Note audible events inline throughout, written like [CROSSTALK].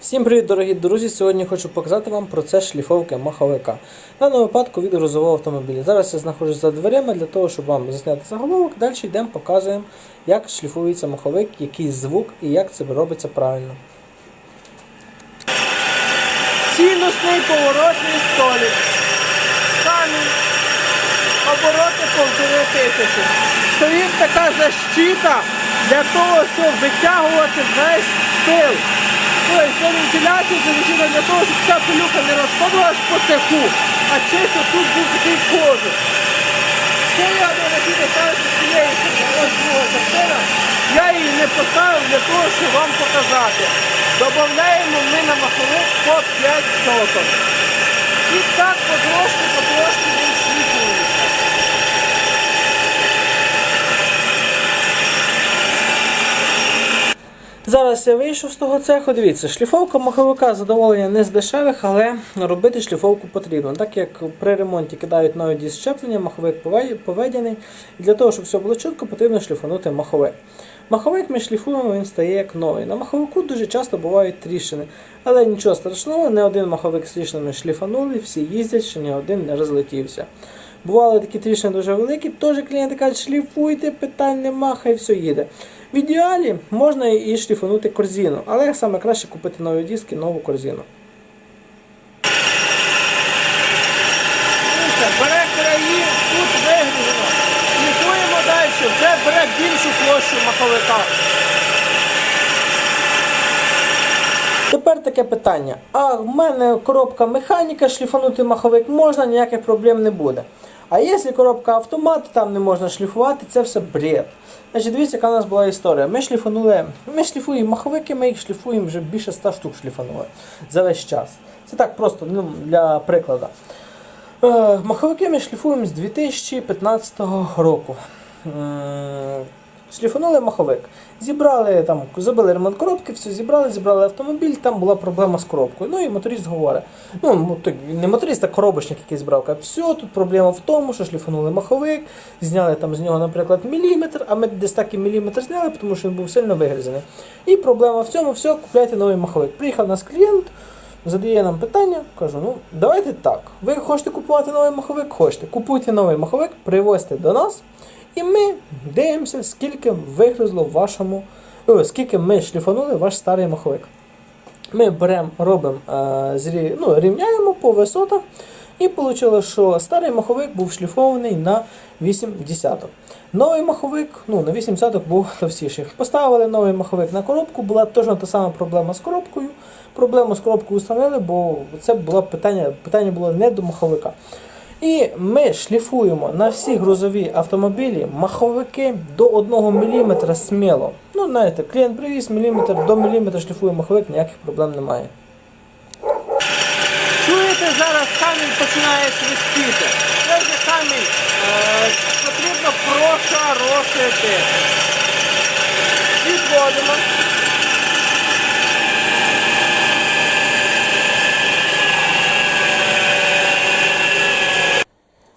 Всім привіт, дорогі друзі! Сьогодні хочу показати вам процес шліфовки маховика. В даному випадку від грузового автомобіля. Зараз я знаходжусь за дверима для того, щоб вам засняти заголовок. Далі йдемо, показуємо, як шліфується маховик, який звук і як це робиться правильно. Сінусний поворотний столик. Камінь. Обороти полтори тисячі. Стоїть така защита для того, щоб витягувати весь стил. Тобто для вентиляції для того, щоб ця пилюка не розходилась по цеху, а чисто тут був такий кожух. Це я хотів ставити цієї ось друга. Я її не поставив для того, щоб вам показати. Добавляємо ми на маховик по 5 соток. І так потрошки, потрошки він шліфується. Зараз я вийшов з того цеху. Дивіться, шліфовка маховика задоволення не з дешевих, але робити шліфовку потрібно. Так як при ремонті кидають нові диск щеплення, маховик поведений. І для того, щоб все було чітко, потрібно шліфанути маховик. Маховик ми шліфуємо, він стає як новий. На маховику дуже часто бувають тріщини. Але нічого страшного, не один маховик з тріщинами шліфанули, всі їздять, ще ні один не розлетівся. Бували такі тріщини дуже великі, теж клієнти кажуть, шліфуйте, питань нема, хай все їде. В ідеалі можна і шліфанути корзину, але саме краще купити нові диски, нову корзину. Бере краї, тут далі, вже бере більшу площу маховика. Тепер таке питання. А в мене коробка механіка, шліфанути маховик можна, ніяких проблем не буде. А якщо коробка автомат, там не можна шліфувати, це все бред. Значить, дивіться, яка у нас була історія. Ми шліфанули, ми шліфуємо маховики, ми їх шліфуємо вже більше 100 штук шліфанули за весь час. Це так просто ну, для прикладу. Е, Маховики ми шліфуємо з 2015 року. Шліфанули маховик. Зібрали там, зробили ремонт коробки, все зібрали, зібрали автомобіль, там була проблема з коробкою. Ну і моторист говорить. Ну, не моторист, а коробочник, який збирав, каже, все, тут проблема в тому, що шліфанули маховик, зняли там з нього, наприклад, міліметр, а ми десь так і міліметр зняли, тому що він був сильно вигрізаний. І проблема в цьому, все, купляйте новий маховик. Приїхав нас клієнт, задає нам питання, кажу, ну давайте так. Ви хочете купувати новий маховик? Хочете. Купуйте новий маховик, привозьте до нас, і ми дивимося, скільки вигризло вашому, о, скільки ми шліфанули ваш старий маховик. Ми беремо, робимо, е, ну, рівняємо по висотах. І вийшло, що старий маховик був шліфований на 8 десяток. Новий маховик ну, на 8 десяток був [LAUGHS] товстіший. Поставили новий маховик на коробку, була точно та сама проблема з коробкою. Проблему з коробкою устранили, бо це було питання, питання було не до маховика. І ми шліфуємо на всі грузові автомобілі маховики до 1 мм сміло. Ну, знаєте, клієнт привіз міліметр до міліметра шліфує маховик, ніяких проблем немає. Чуєте, зараз камінь починає свистіти. Цей же камінь е, потрібно прошарошити. Відводимо.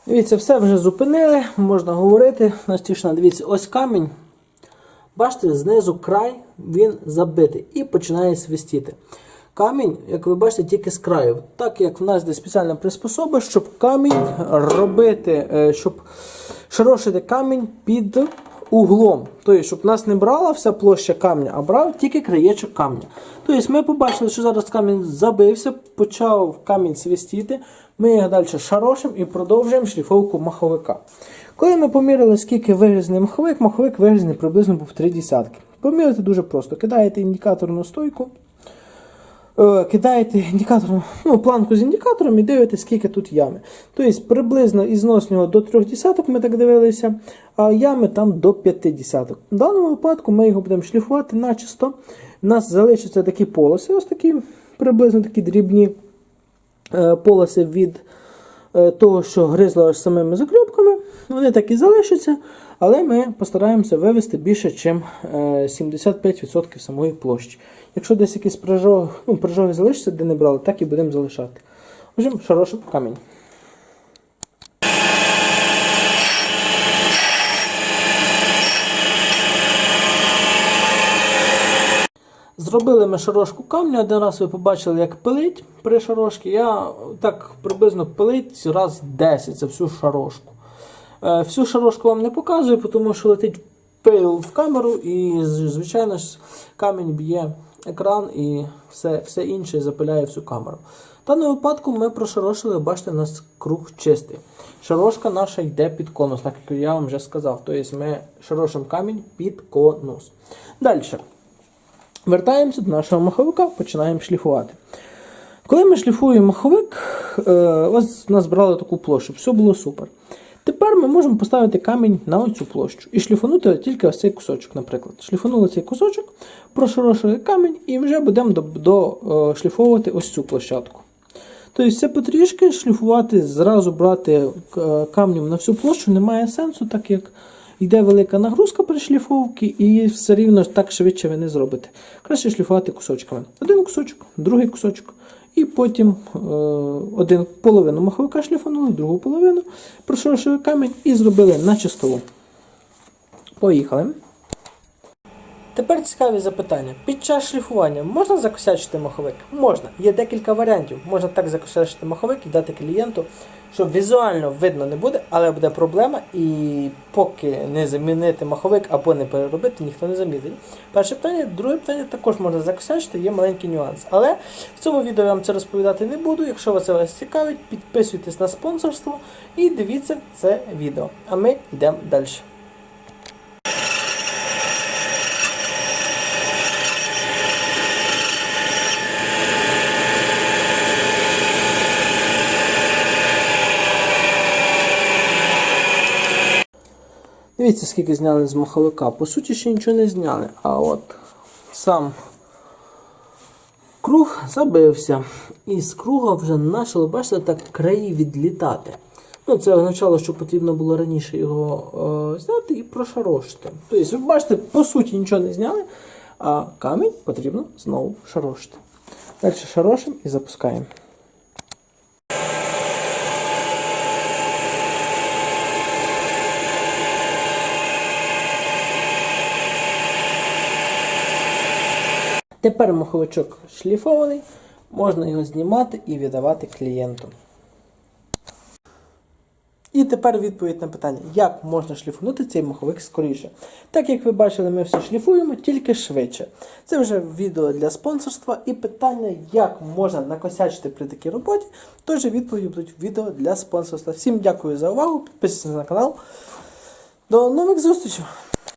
Дивіться, все вже зупинили, можна говорити. Настішно, дивіться, ось камінь. Бачите, знизу край він забитий і починає свистіти. Камінь, як ви бачите, тільки з краю. Так як в нас десь спеціальна приспособа, щоб камінь робити, е, щоб шарошити камінь під углом. Тобто, щоб нас не брала вся площа камня, а брав тільки краєчок камня. Тобто ми побачили, що зараз камінь забився, почав камінь свистіти. Ми його далі шарошимо і продовжуємо шліфовку маховика. Коли ми поміряли, скільки вигрізний маховик, маховик вигрізний приблизно був 3 десятки. Поміряти дуже просто. Кидаєте індикаторну стойку, кидаєте індикатором, ну, планку з індикатором і дивитесь, скільки тут ями. Тобто приблизно із нього до 3 десяток ми так дивилися, а ями там до 5 десяток. В даному випадку ми його будемо шліфувати начисто. У нас залишаться такі полоси, ось такі приблизно такі дрібні е, полоси від е, того, що гризло аж самими закльопками. Вони так і залишаться, але ми постараємося вивести більше, ніж 75% самої площі. Якщо десь якийсь прижог, ну, прижоги залишиться, де не брали, так і будемо залишати. Отже, шарошим камінь. Зробили ми шарошку камня. Один раз ви побачили, як пилить при шарошці. Я так приблизно пилить раз 10 за всю шарошку. Е, Всю шарошку вам не показую, тому що летить пил в камеру, і звичайно камінь б'є екран і все, все інше запиляє всю камеру. В даному випадку ми прошарошили, бачите, у нас круг чистий. Шарошка наша йде під конус, так як я вам вже сказав. Тобто ми шарошимо камінь під конус. Далі. Вертаємося до нашого маховика, починаємо шліфувати. Коли ми шліфуємо маховик, е, ось нас брали таку площу, все було супер. Тепер ми можемо поставити камінь на оцю площу і шліфанути тільки ось цей кусочок, наприклад. Шліфанули цей кусочок, прошорошили камінь і вже будемо до, до, е, ось цю площадку. Тобто все потрішки шліфувати, зразу брати е, камнем на всю площу немає сенсу, так як йде велика нагрузка при шліфовці, і все рівно так швидше ви не зробите. Краще шліфувати кусочками. Один кусочок, другий кусочок, і потім е, один половину маховика шліфанули, другу половину прошорошили камінь і зробили на чистову. Поїхали. Тепер цікаві запитання. Під час шліфування можна закосячити маховик? Можна. Є декілька варіантів. Можна так закосячити маховик і дати клієнту, що візуально видно не буде, але буде проблема, і поки не замінити маховик або не переробити, ніхто не замітить. Перше питання, друге питання також можна закосячити, є маленький нюанс. Але в цьому відео я вам це розповідати не буду. Якщо вас це вас цікавить, підписуйтесь на спонсорство і дивіться це відео. А ми йдемо далі. Дивіться, скільки зняли з маховика. По суті, ще нічого не зняли. А от сам круг забився. І з круга вже почали, бачите, так краї відлітати. Ну, це означало, що потрібно було раніше його е, зняти і прошарошити. Тобто, ви бачите, по суті нічого не зняли, а камінь потрібно знову шарошити. Далі шарошимо і запускаємо. Тепер маховичок шліфований, можна його знімати і віддавати клієнту. І тепер відповідь на питання, як можна шліфунути цей маховик скоріше. Так як ви бачили, ми все шліфуємо, тільки швидше. Це вже відео для спонсорства і питання, як можна накосячити при такій роботі, теж відповіді будуть в відео для спонсорства. Всім дякую за увагу, підписуйтесь на канал. До нових зустрічей!